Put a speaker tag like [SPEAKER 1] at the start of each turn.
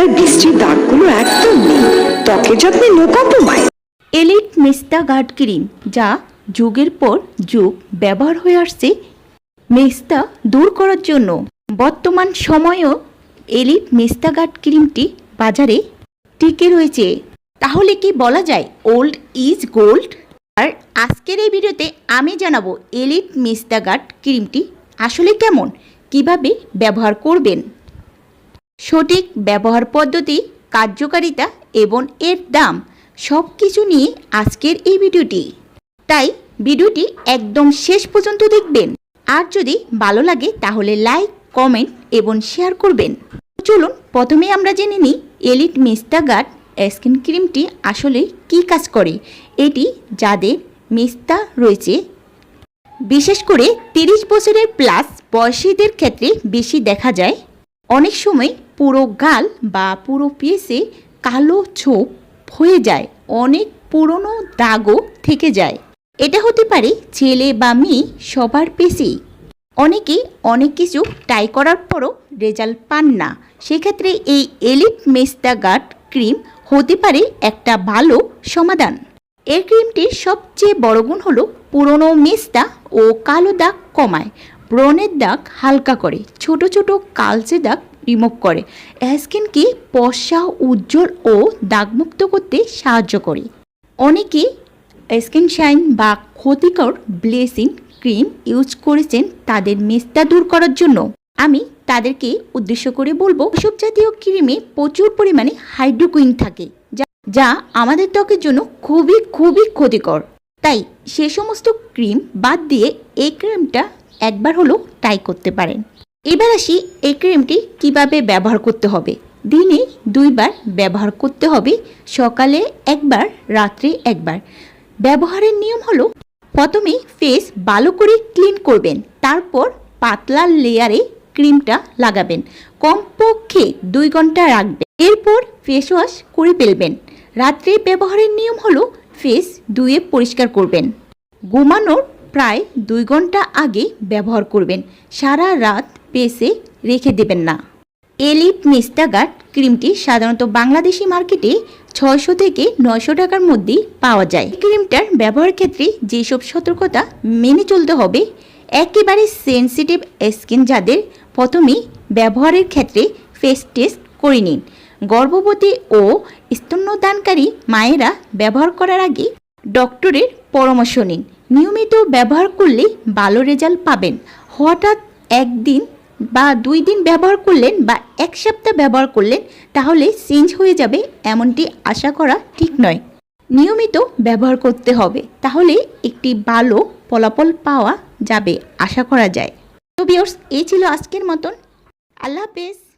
[SPEAKER 1] মেস্তার বৃষ্টির দাগগুলো একদম নেই। ত্বকের যত্নে নো
[SPEAKER 2] এলিট মেস্তা গার্ড ক্রিম, যা যুগের পর যুগ ব্যবহার হয়ে আসছে মেস্তা দূর করার জন্য। বর্তমান সময়েও এলিট মেস্তা গার্ড ক্রিমটি বাজারে টিকে রয়েছে। তাহলে কি বলা যায় ওল্ড ইজ গোল্ড? আর আজকের এই ভিডিওতে আমি জানাব এলিট মেস্তা গার্ড ক্রিমটি আসলে কেমন, কীভাবে ব্যবহার করবেন। সঠিক ব্যবহার পদ্ধতি, কার্যকারিতা এবং এর দাম সব কিছু নিয়ে আজকের এই ভিডিওটি। তাই ভিডিওটি একদম শেষ পর্যন্ত দেখবেন। আর যদি ভালো লাগে তাহলে লাইক, কমেন্ট এবং শেয়ার করবেন। চলুন প্রথমে আমরা জেনে নিই এলিট মেস্তা গার্ড স্কিন ক্রিমটি আসলে কি কাজ করে। এটি যাদের মিস্তা রয়েছে। বিশেষ করে তিরিশ বছরের প্লাস বয়সীদের ক্ষেত্রে বেশি দেখা যায়। অনেক সময় পুরো গাল বা পুরো পিসে কালো ছোপ হয়ে যায়। অনেক পুরনো দাগও থেকে যায়। এটা হতে পারে ছেলে বা মেয়ে সবার পেশেই অনেকেই অনেক কিছু ট্রাই করার পরও রেজাল্ট পান না। সেক্ষেত্রে এই এলিট মেস্তা গার্ড ক্রিম হতে পারে একটা ভালো সমাধান। এই ক্রিমটির সবচেয়ে বড় গুণ হলো পুরনো মেস্তা ও কালো দাগ কমায়। ব্রণের দাগ হালকা করে। ছোট ছোট কালচে দাগ রিমুভ করে। স্কিনকে পশা, উজ্জ্বল ও দাগমুক্ত করতে সাহায্য করে? অনেকে স্কিন শাইন বা ক্ষতিকর ব্লেসিং ক্রিম ইউজ করেছেন তাদের মেস্তা দূর করার জন্য। আমি তাদেরকে উদ্দেশ্য করে বলব ওষুধ জাতীয় ক্রিমে প্রচুর পরিমাণে হাইড্রোকুইন থাকে যা আমাদের ত্বকের জন্য খুবই খুবই ক্ষতিকর। তাই সে সমস্ত ক্রিম বাদ দিয়ে এই ক্রিমটা একবার হলেও ট্রাই করতে পারেন। এবার আসি এই ক্রিমটি কীভাবে ব্যবহার করতে হবে। দিনে দুইবার ব্যবহার করতে হবে, সকালে একবার, রাত্রে একবার। ব্যবহারের নিয়ম হলো, প্রথমে ফেস ভালো করে ক্লিন করবেন, তারপর পাতলা লেয়ারে ক্রিমটা লাগাবেন। কমপক্ষে দুই ঘণ্টা রাখবেন, এরপর ফেস ওয়াশ করে ফেলবেন। রাত্রে ব্যবহারের নিয়ম হলো ফেস ধুয়ে পরিষ্কার করবেন। ঘুমানোর প্রায় দুই ঘণ্টা আগে ব্যবহার করবেন। সারা রাত পেসে রেখে দেবেন না। এলিপ মিস্টাগার্ড ক্রিমটি সাধারণত বাংলাদেশি মার্কেটে ছয়শো থেকে নয়শো টাকার মধ্যেই পাওয়া যায়। ক্রিমটার ব্যবহার ক্ষেত্রে যেসব সতর্কতা মেনে চলতে হবে, একেবারে সেন্সিটিভ স্কিন যাদের প্রথমেই ব্যবহারের ক্ষেত্রে ফেস টেস্ট করে নিন। গর্ভবতী ও স্তন্যদানকারী মায়েরা ব্যবহার করার আগে ডক্টরের পরামর্শ নিন। নিয়মিত ব্যবহার করলে ভালো রেজাল্ট পাবেন। হঠাৎ একদিন বা দুই দিন ব্যবহার করলেন বা এক সপ্তাহ ব্যবহার করলেন, তাহলে চেঞ্জ হয়ে যাবে এমনটি আশা করা ঠিক নয়। নিয়মিত ব্যবহার করতে হবে, তাহলে একটি ভালো ফলাফল পাওয়া যাবে, আশা করা যায়। তো বিয়র্স এই ছিল আজকের মতন। আল্লাহ হাফেজ।